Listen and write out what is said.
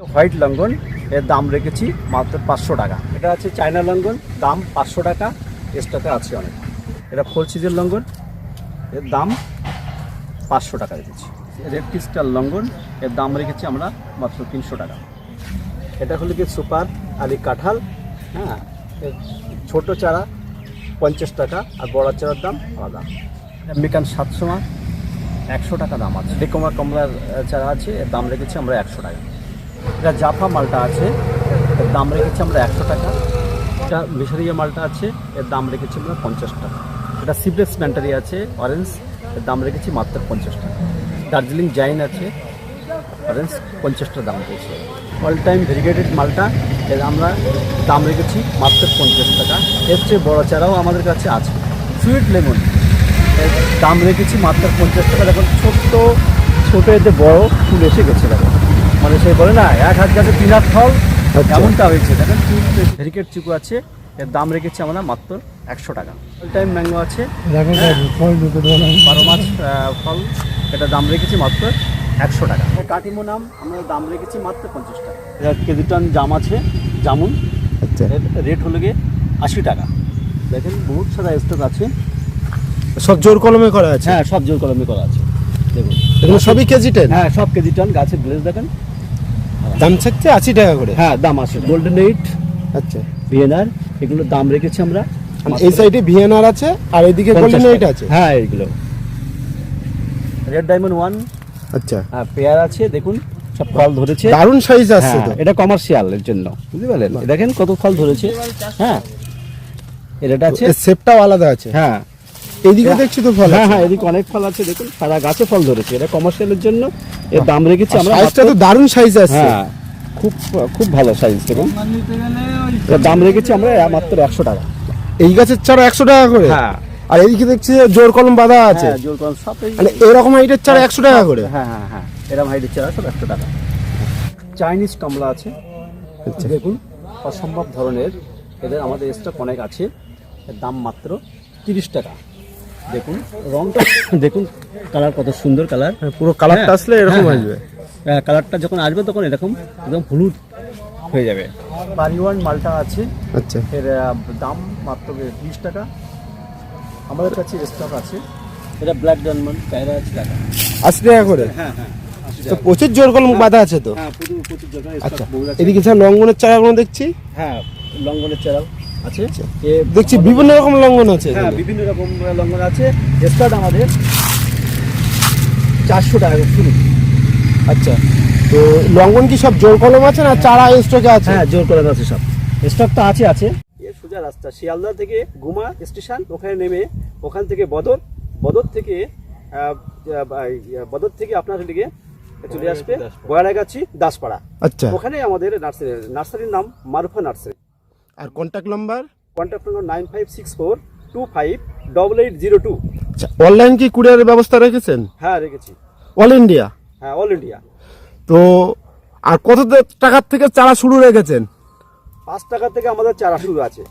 White longan, এর দাম রেখেছি মাত্র পাঁচশো টাকা। এটা আছে চায়না লঙ্গন, দাম পাঁচশো টাকা, স্টকে আছে অনেক। এটা ফোর সিজের লঙ্ঘন এর দাম পাঁচশো টাকা রেখেছি। রেড ক্রিস্টাল লঙ্ঘন এর দাম রেখেছি আমরা মাত্র তিনশো টাকা। এটা হলো কি সুপার আলি কাঁঠাল হ্যাঁ ছোটো চারা পঞ্চাশ টাকা আর বড় চারার দাম আলাদা। আমেরিকান সাতশো একশো টাকা দাম আছে। ডেকোমা কমলার চারা আছে, এর দাম রেখেছি আমরা একশো টাকা। এটা জাফা মালটা আছে, এর দাম রেখেছি আমরা একশো টাকা। এটা মিশরিয়া মালটা আছে, এর দাম রেখেছি আমরা পঞ্চাশ টাকা। এটা সিপ্রেস ম্যান্টারি আছে অরেঞ্জ এর দাম রেখেছি মাত্র পঞ্চাশ টাকা। দার্জিলিং জাইন আছে অরেঞ্জ পঞ্চাশটা দাম রয়েছে অল টাইম ভেরিগেটেড মালটা, এর আমরা দাম রেখেছি মাত্র পঞ্চাশ টাকা। এর চেয়ে বড় চারাও আমাদের কাছে আছে। সুইট লেমন এর দাম রেখেছি মাত্র পঞ্চাশ টাকা। দেখুন, ছোট্ট, ছোটো এতে বড় ফুল এসে গেছে দেখো মানে সে বলে না এক হাত গাছে তিন হাত ফল আচ্ছা। এমনটা হয়েছে দেখেন ভেরিকেট চিকু আছে এর দাম রেখেছি আমরা মাত্র একশো টাকা। অল টাইম ম্যাঙ্গো আছে বারো মাস ফল এটা দাম রেখেছি মাত্র একশো টাকা। কাটিমো নাম আমরা দাম রেখেছি মাত্র পঞ্চাশ টাকা। কেজি টন জাম আছে জামুন। আচ্ছা। রেট হলো গিয়ে আশি টাকা। দেখেন বহুত সারা স্টক আছে। সব জোর কলমে করা আছে? হ্যাঁ সব জোর কলমে করা আছে। দেখুন। এগুলো সবই কেজি টেন? হ্যাঁ সব কেজি টন গাছের গ্লেজ দেখেন। দাম থাকছে আশি টাকা করে। হ্যাঁ দাম আছে। গোল্ডেন এইট আচ্ছা। ভিএনআর এগুলোর দাম রেখেছি আমরা। এই সাইডে ভিএনআর আছে আর এদিকে গোল্ডেন এইট আছে? হ্যাঁ এইগুলো। রেড ডায়মন্ড ওয়ান আচ্ছা। হ্যাঁ পেয়ার আছে দেখুন সব ফল ধরেছে। দারুণ সাইজ আসছে হ্যাঁ, তো। এটা কমার্শিয়াল এর জন্য বুঝতে পারলেন? দেখেন কত ফল ধরেছে। হ্যাঁ এটা আছে। এর শেপটাও আলাদা আছে। হ্যাঁ এইদিকে দেখছি তো ফল হ্যাঁ হ্যাঁ এদিকে অনেক ফল আছে দেখুন সারা গাছে ফল ধরেছে। এটা কমার্শিয়ালের জন্য এর দাম রেখেছি আমরা সাইজটা তো দারুণ সাইজ আসছে হ্যাঁ খুব খুব ভালো সাইজ দেখুন। দাম রেখেছি আমরা মাত্র একশো টাকা। এই গাছের চারা একশো টাকা করে? হ্যাঁ। আর এইদিকে দেখছি জোর কলম বাঁধা আছে। হ্যাঁ জোর কলম সব মানে এরকম হাইটের চারা একশো টাকা করে? হ্যাঁ হ্যাঁ হ্যাঁ। এরম হাইটের চারা সব একশো টাকা। চাইনিজ কমলা আছে। আচ্ছা। দেখুন অসম্ভব ধরনের। এদের আমাদের স্টক অনেক আছে। এর দাম মাত্র তিরিশ টাকা। দেখুন রংটা দেখুন কালার কত সুন্দর কালার। হ্যাঁ, পুরো কালারটা হ্যাঁ, আসলে এরকম হ্যাঁ, আসবে। হ্যাঁ, কালারটা যখন আসবে তখন এরকম একদম হলুদ হয়ে যাবে। বাড়িওয়ান মালটা আছে। আচ্ছা। এর দাম মাত্র তিরিশ টাকা। আমাদের কাছে স্টক আছে। এটা ব্ল্যাক ডায়মন্ড কায়রা আছে টাকা আশি টাকা করে? হ্যাঁ হ্যাঁ তো প্রচুর জোর কলম বাঁধা আছে তো? আচ্ছা। এদিকে স্যার লঙ্ঘনের চারাগুলো দেখছি? হ্যাঁ লঙ্ঘনের চারাও। আছে। দেখছি বিভিন্ন রকম লঙ্ঘন আছে হ্যাঁ বিভিন্ন রকম লঙ্ঘন আছে। স্টার্ট আমাদের চারশো টাকা শুরু আচ্ছা। তো লঙ্ঘন কি সব জোর কলম আছে না চারা স্টকে আছে? হ্যাঁ জোর কলম আছে সব। স্টকটা আছে আছে। সোজা রাস্তা শিয়ালদা থেকে গুমা স্টেশন ওখানে নেমে ওখান থেকে বদর বদর থেকে বদর থেকে আপনার দিকে চলে আসবে গয়রাগাছি দাসপাড়া। আচ্ছা। ওখানে আমাদের নার্সারি নার্সারির নাম মারুফা নার্সারি। আর contact number contact number nine five six four two five double eight zero two আচ্ছা অনলাইন কি কুরিয়ারের ব্যবস্থা রেখেছেন? হ্যাঁ রেখেছি। অল ইন্ডিয়া হ্যাঁ অল ইন্ডিয়া তো আর কত টাকার থেকে চারা শুরু রেখেছেন? পাঁচ টাকা থেকে আমাদের চারা শুরু আছে।